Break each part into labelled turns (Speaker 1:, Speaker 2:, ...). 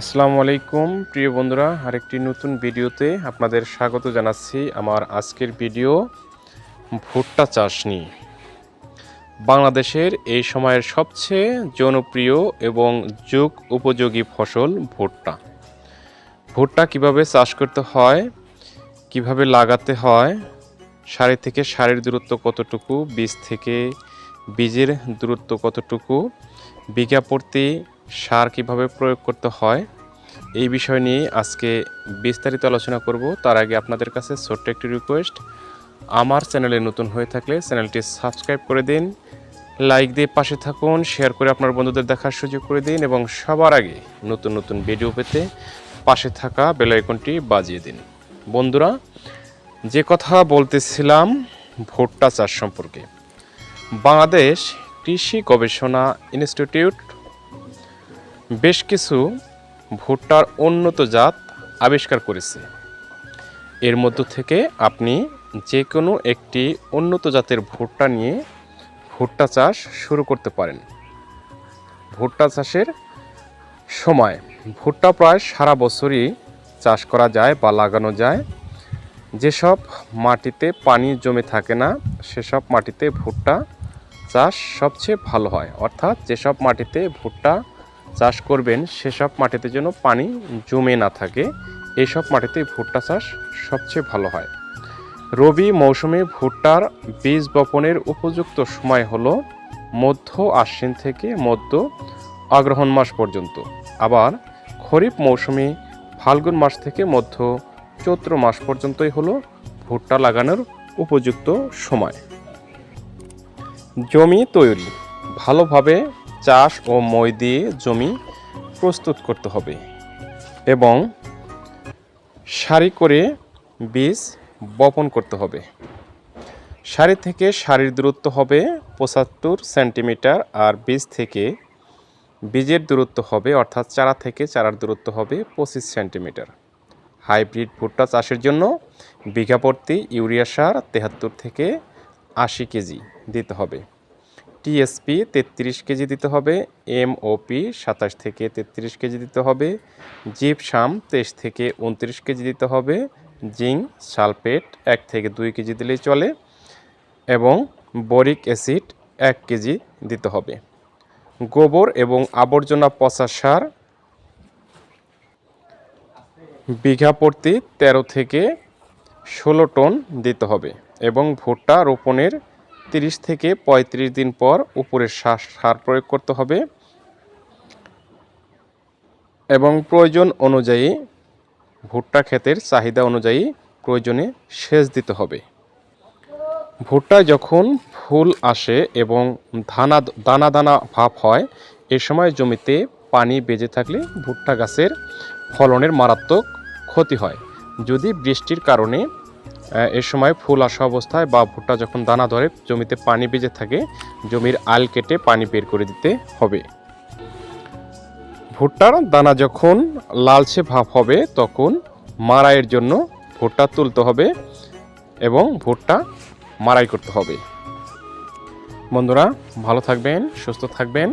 Speaker 1: আসসালামু আলাইকুম, প্রিয় বন্ধুরা, আরেকটি নতুন ভিডিওতে আপনাদের স্বাগত জানাচ্ছি আমার আজকের ভিডিও ভুট্টা চাষ নিয়ে। বাংলাদেশের এই সময়ের সবচেয়ে জনপ্রিয় এবং যুগ উপযোগী ফসল ভুট্টা। ভুট্টা কীভাবে চাষ করতে হয়, কীভাবে লাগাতে হয়, সারি থেকে সারির দূরত্ব কতটুকু, বীজ থেকে বীজের দূরত্ব কতটুকু, বিঘা প্রতি সার কীভাবে প্রয়োগ করতে হয়, এই বিষয় নিয়ে আজকে বিস্তারিত আলোচনা করব। তার আগে আপনাদের কাছে ছোট্ট একটি রিকোয়েস্ট আমার চ্যানেলে নতুন হয়ে থাকলে চ্যানেলটি সাবস্ক্রাইব করে দিন লাইক দিয়ে পাশে থাকুন শেয়ার করে আপনার বন্ধুদের দেখার সুযোগ করে দিন এবং সবার আগে নতুন নতুন ভিডিও পেতে পাশে থাকা বেল আইকনটি বাজিয়ে দিন। বন্ধুরা, যে কথা বলতেছিলাম ভুট্টা চাষ সম্পর্কে, বাংলাদেশ কৃষি গবেষণা ইনস্টিটিউট বেশ কিছু ভুট্টার উন্নত জাত আবিষ্কার করেছে। এর মধ্য থেকে আপনি যে কোনো একটি উন্নত জাতের ভুট্টা নিয়ে ভুট্টা চাষ শুরু করতে পারেন। ভুট্টা চাষের সময় ভুট্টা প্রায় সারা বছরই চাষ করা যায় বা লাগানো যায়। যেসব মাটিতে পানি জমে থাকে না, সেসব মাটিতে ভুট্টা চাষ সবচেয়ে ভালো হয়। অর্থাৎ যেসব মাটিতে ভুট্টা চাষ করবেন, সেসব মাটিতে যেন পানি জমে না থাকে। এইসব মাটিতে ভুট্টা চাষ সবচেয়ে ভালো হয়। রবি মৌসুমে ভুট্টার বীজ বপনের উপযুক্ত সময় হলো মধ্য আশ্বিন থেকে মধ্য অগ্রহণ মাস পর্যন্ত। আবার খরিফ মৌসুমে ফাল্গুন মাস থেকে মধ্য চৈত্র মাস পর্যন্তই হলো ভুট্টা লাগানোর উপযুক্ত সময়। জমি তৈরি, ভালোভাবে চাষ ও মই দিয়ে জমি প্রস্তুত করতে হবে এবং সারি করে বীজ বপন করতে হবে। সারি থেকে সারির দূরত্ব হবে পঁচাত্তর সেন্টিমিটার আর বীজ থেকে বীজের দূরত্ব হবে অর্থাৎ চারা থেকে চারার দূরত্ব হবে পঁচিশ সেন্টিমিটার। হাইব্রিড ভুট্টা চাষের জন্য বিঘা প্রতি ইউরিয়া সার তেহাত্তর থেকে আশি কেজি দিতে হবে। টিএসপি তেত্রিশ কেজি দিতে হবে এমওপি সাতাশ থেকে তেত্রিশ কেজি দিতে হবে জিপসাম তেইশ থেকে উনত্রিশ কেজি দিতে হবে, জিঙ্ক সালফেট এক থেকে দুই কেজি দিলেই চলে এবং বরিক অ্যাসিড এক কেজি দিতে হবে। গোবর এবং আবর্জনা পচা সার বিঘা প্রতি তেরো থেকে ষোলো টন দিতে হবে এবং ভুট্টা রোপণের তিরিশ থেকে পঁয়ত্রিশ দিন পর উপরে সার সার প্রয়োগ করতে হবে। এবং প্রয়োজন অনুযায়ী ভুট্টা ক্ষেতের চাহিদা অনুযায়ী প্রয়োজনে সেচ দিতে হবে। ভুট্টায় যখন ফুল আসে এবং ধানা, দানা দানা ভাব হয়, এ সময় জমিতে পানি বেজে থাকলে ভুট্টা গাছের ফলনের মারাত্মক ক্ষতি হয়। যদি বৃষ্টির কারণে এ সময় ফুল আসা অবস্থায় বা ভুট্টা যখন দানা ধরে জমিতে পানি বেজে থাকে, জমির আল কেটে পানি বের করে দিতে হবে। ভুট্টার দানা যখন লালচে ভাব হবে, তখন মারাইয়ের জন্য ভুট্টা তুলতে হবে এবং ভুট্টা মারাই করতে হবে। বন্ধুরা, ভালো থাকবেন, সুস্থ থাকবেন।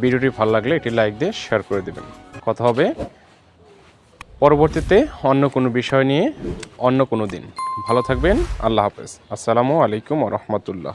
Speaker 1: ভিডিওটি ভালো লাগলে এটি লাইক দিয়ে শেয়ার করে দেবেন। কথা হবে পরবর্তীতে অন্য কোনো বিষয় নিয়ে অন্য কোনো দিন। ভালো থাকবেন। আল্লাহ হাফেজ। আসসালামু আলাইকুম রহমতুল্লাহ।